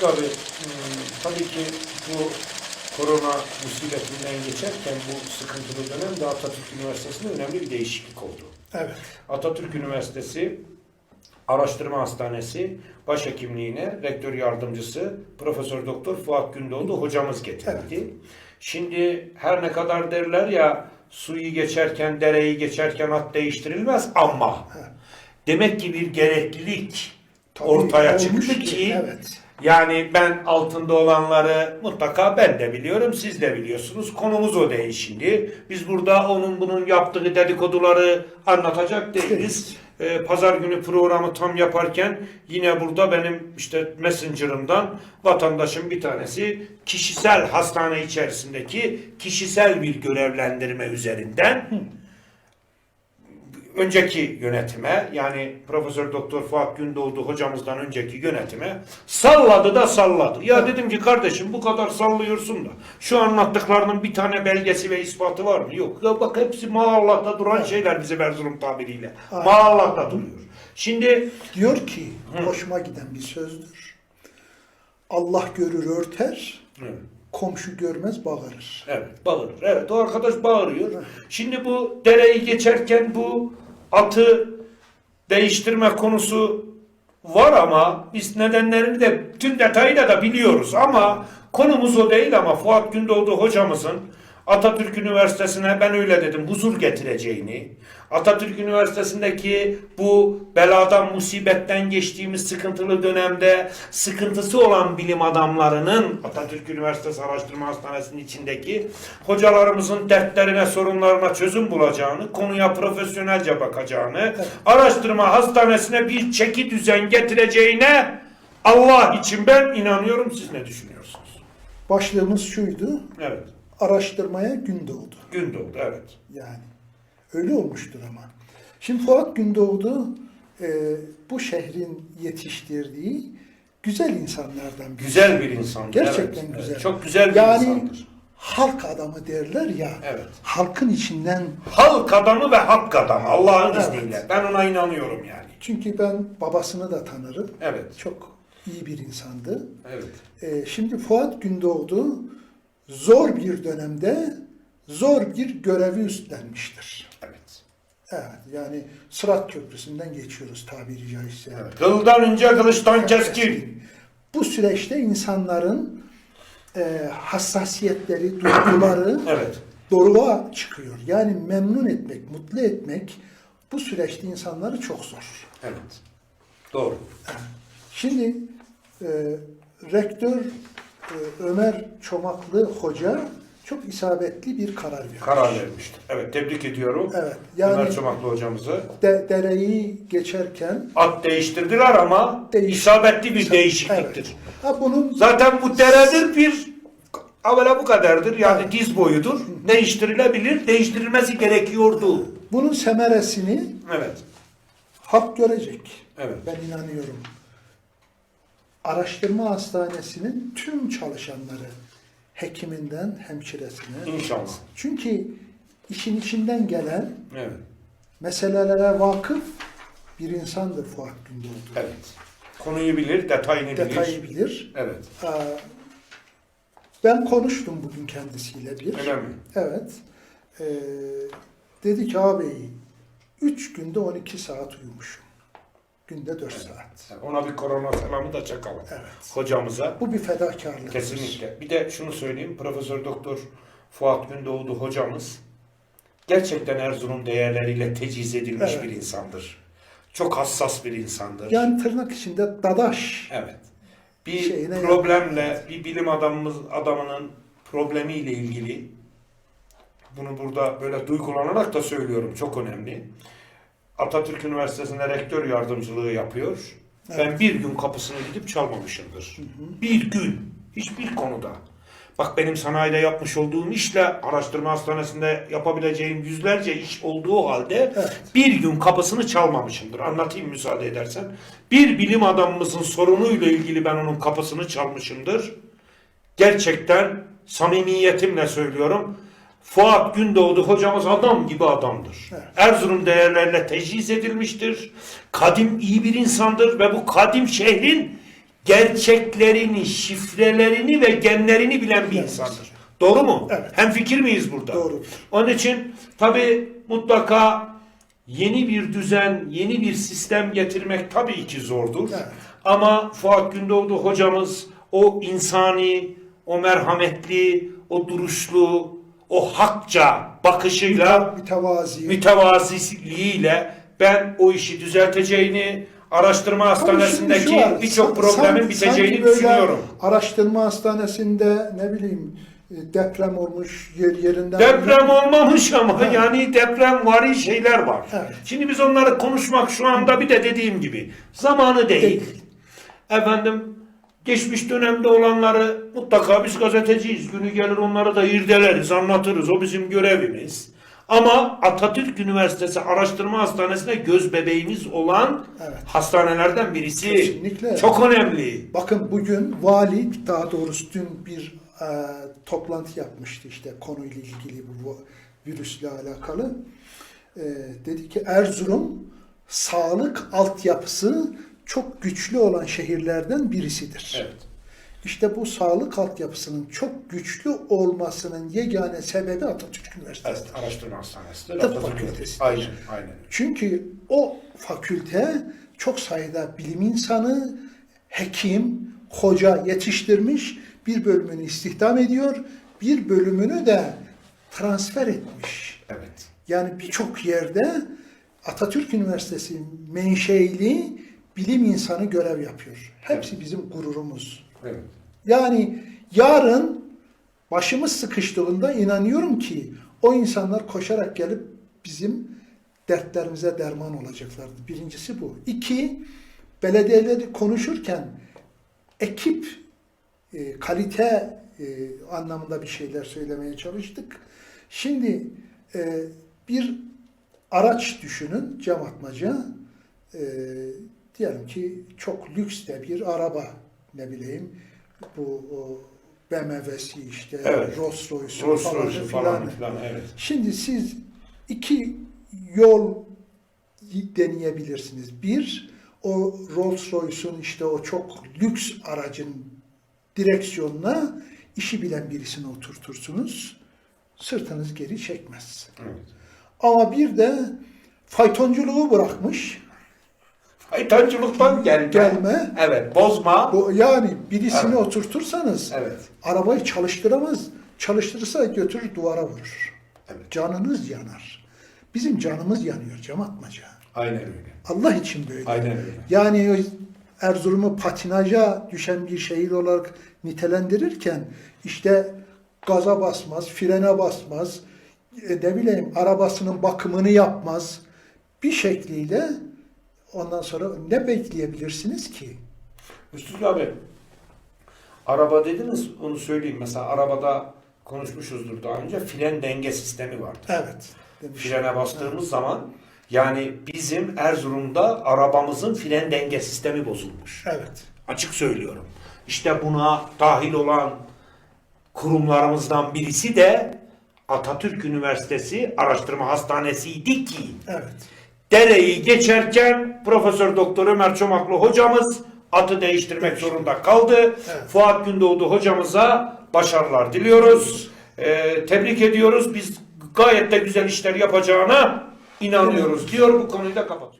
Aşık abi, hmm, tabii ki bu korona musibetinden geçerken bu sıkıntılı dönemde Atatürk Üniversitesi'nde önemli bir değişiklik oldu. Evet. Atatürk Üniversitesi Araştırma Hastanesi başhekimliğine rektör yardımcısı Profesör Doktor Fuat Gündoğdu hocamız getirdi. Şimdi her ne kadar derler ya suyu geçerken, dereyi geçerken at değiştirilmez ama demek ki bir gereklilik Tabii ortaya çıktı ki, ki evet. Yani ben altında olanları mutlaka ben de biliyorum, siz de biliyorsunuz. Konumuz o değil şimdi. Biz burada onun bunun yaptığı dedikoduları anlatacak değiliz. Ee, Pazar günü programı tam yaparken yine burada benim işte Messenger'ımdan vatandaşın bir tanesi kişisel hastane içerisindeki kişisel bir görevlendirme üzerinden önceki yönetime yani Profesör Doktor Fuat Gündoğdu hocamızdan önceki yönetime salladı da salladı. Ya dedim ki kardeşim bu kadar sallıyorsun da şu anlattıklarının bir tane belgesi ve ispatı var mı? Yok. Ya bak hepsi maallahta duran şeyler bizim Erzurum tabiriyle. Aynen. Maallahta duruyor. Şimdi Diyor ki, hoşuma giden bir sözdür. Allah görür örter, Evet. komşu görmez bağırır. Evet bağırır. Evet o arkadaş bağırıyor. Şimdi bu dereyi geçerken bu atı değiştirme konusu var ama biz nedenlerini de tüm detayıyla da biliyoruz. Ama konumuz o değil ama Fuat Gündoğdu hocamızın Atatürk Üniversitesi'ne ben öyle dedim huzur getireceğini, Atatürk Üniversitesi'ndeki bu beladan, musibetten geçtiğimiz sıkıntılı dönemde sıkıntısı olan bilim adamlarının Atatürk Üniversitesi Araştırma Hastanesi'nin içindeki hocalarımızın dertlerine, sorunlarına çözüm bulacağını, konuya profesyonelce bakacağını, araştırma hastanesine bir çeki düzen getireceğine Allah için ben inanıyorum. Siz ne düşünüyorsunuz? Başlığımız şuydu, Evet. Araştırmaya gün doğdu. Gündoğdu, evet. Yani öyle olmuştur ama. Şimdi Fuat Gündoğdu e, bu şehrin yetiştirdiği güzel insanlardan biri. Güzel bir insan. Gerçekten evet, güzel. evet. Çok güzel bir yani, insandır. halk adamı derler ya. Evet. Halkın içinden Halk adamı ve hak adamı Allah'ın Evet. izniyle. Ben ona inanıyorum yani. çünkü ben babasını da tanırım. Evet. Çok iyi bir insandı. Evet. E, şimdi Fuat Gündoğdu zor bir dönemde zor bir görevi üstlenmiştir. Evet. Evet, yani Sırat Köprüsü'nden geçiyoruz tabiri caizse. evet. Kıldan önce kılıçtan keskin. Bu süreçte insanların e, hassasiyetleri, duyguları Evet. doruğa çıkıyor. Yani memnun etmek, mutlu etmek bu süreçte insanları çok zor. Evet. Doğru. Şimdi e, rektör Ömer Çomaklı Hoca çok isabetli bir karar vermiş. Karar vermiştir. Evet. Tebrik ediyorum. Evet, yani- Ömer Çomaklı hocamızı. De, dereyi geçerken At değiştirdiler ama Değiş- isabetli bir değişikliktir. Evet. Ha, bunun Zaten bu deredir bir Avela bu kadardır. Yani Evet. diz boyudur. Değiştirilebilir. Değiştirilmesi gerekiyordu. bunun semeresini Evet. halk görecek. Evet. Ben inanıyorum. Araştırma hastanesinin tüm çalışanları, hekiminden hemşiresine. İnşallah. Çünkü işin içinden gelen Evet. meselelere vakıf bir insandır Fuat Gündoğdu. Evet. Konuyu bilir, detayını bilir. Detayı bilir. Evet. Ee, Ben konuştum bugün kendisiyle bir. Öyle mi? Evet. Ee, dedi ki abi 3 günde 12 saat uyumuşum. Günde 4 saat. Ona bir korona selamı da çakalım. Evet. Hocamıza. Bu bir fedakarlık. Kesinlikle. Bir de şunu söyleyeyim. Profesör Doktor Fuat Gündoğdu hocamız gerçekten Erzurum değerleriyle teciz edilmiş Evet. bir insandır. Çok hassas bir insandır. Yani tırnak içinde dadaş. Evet. Bir Şeyine problemle, bir bilim adamımız adamının problemiyle ilgili bunu burada böyle duygulanarak da söylüyorum. Çok önemli. Atatürk Üniversitesi'nde rektör yardımcılığı yapıyor. Ben bir gün kapısını gidip çalmamışımdır. Bir gün. Hiçbir konuda. Bak benim sanayide yapmış olduğum işle araştırma hastanesinde yapabileceğim yüzlerce iş olduğu halde Evet. bir gün kapısını çalmamışımdır. Anlatayım müsaade edersen. Bir bilim adamımızın sorunuyla ilgili ben onun kapısını çalmışımdır. Gerçekten samimiyetimle söylüyorum. Fuat Gündoğdu hocamız adam gibi adamdır. Evet. Erzurum değerlerle teciz edilmiştir. Kadim iyi bir insandır ve bu kadim şehrin gerçeklerini, şifrelerini ve genlerini bilen bir Evet. insandır. Doğru mu? Evet. Hem fikir miyiz burada? Doğru. Onun için tabi mutlaka yeni bir düzen, yeni bir sistem getirmek tabii ki zordur. Evet. Ama Fuat Gündoğdu hocamız o insani, o merhametli, o duruşlu, o hakça bakışıyla Mütevazi. mütevaziliğiyle ben o işi düzelteceğini, araştırma hastanesindeki birçok problemin biteceğini sanki düşünüyorum. Araştırma hastanesinde ne bileyim e, deprem olmuş yer yerinden. Deprem olmamış ama yani deprem vari şeyler var. Evet. Şimdi biz onları konuşmak şu anda bir de dediğim gibi zamanı değil. Değil. Efendim geçmiş dönemde olanları mutlaka biz gazeteciyiz. Günü gelir onları da irdeleriz, anlatırız. O bizim görevimiz. Ama Atatürk Üniversitesi Araştırma Hastanesi'ne göz bebeğimiz olan Evet. hastanelerden birisi. Kesinlikle. Çok önemli. Bakın bugün vali daha doğrusu dün bir e, toplantı yapmıştı işte konuyla ilgili bu virüsle alakalı. E, dedi ki Erzurum sağlık altyapısı çok güçlü olan şehirlerden birisidir. Evet. İşte bu sağlık altyapısının çok güçlü olmasının yegane sebebi Atatürk Üniversitesi. Evet, araştırma hastanesi. Tıp Atatürk fakültesi. Aynen, aynen. Çünkü o fakülte çok sayıda bilim insanı, hekim, hoca yetiştirmiş, bir bölümünü istihdam ediyor, bir bölümünü de transfer etmiş. Evet. Yani birçok yerde Atatürk Üniversitesi menşeili bilim insanı görev yapıyor. Hepsi bizim gururumuz. Evet. Yani yarın başımız sıkıştığında inanıyorum ki o insanlar koşarak gelip bizim dertlerimize derman olacaklardı. Birincisi bu. İki, belediyeleri konuşurken ekip, e, kalite e, anlamında bir şeyler söylemeye çalıştık. Şimdi e, bir araç düşünün, cam atmaca. E, diyelim ki çok lüks de bir araba, ne bileyim, bu o, BMW'si işte, Evet. Rolls Royce'u Rolls falan filan. falan filan evet. Şimdi siz iki yol deneyebilirsiniz. Bir, o Rolls Royce'un işte o çok lüks aracın direksiyonuna işi bilen birisini oturtursunuz. Sırtınız geri çekmez. evet. Ama bir de faytonculuğu bırakmış. Faytancılıktan gelme. Gelme. Evet. Bozma. Bu, yani birisini Evet. oturtursanız Evet. arabayı çalıştıramaz. Çalıştırırsa götürür duvara vurur. Evet. Canınız yanar. Bizim canımız yanıyor cam atmaca. Aynen öyle. Allah için böyle. Aynen öyle. Yani Erzurum'u patinaja düşen bir şehir olarak nitelendirirken işte gaza basmaz, frene basmaz, e, ne bileyim arabasının bakımını yapmaz. Bir şekliyle ondan sonra ne bekleyebilirsiniz ki? Üstüz abi. Araba dediniz onu söyleyeyim. Mesela arabada konuşmuşuzdur daha önce. Fren denge sistemi vardır. Evet. Demiş. Frene bastığımız zaman yani bizim Erzurum'da arabamızın fren denge sistemi bozulmuş. Evet. Açık söylüyorum. İşte buna dahil olan kurumlarımızdan birisi de Atatürk Üniversitesi Araştırma Hastanesi'ydi ki Evet. Dereyi geçerken Profesör Doktor Ömer Çomaklı hocamız atı değiştirmek zorunda kaldı. Evet. Fuat Gündoğdu hocamıza başarılar diliyoruz. Ee, tebrik ediyoruz. Biz gayet de güzel işler yapacağına inanıyoruz diyor. Bu konuyu da kapatıyor.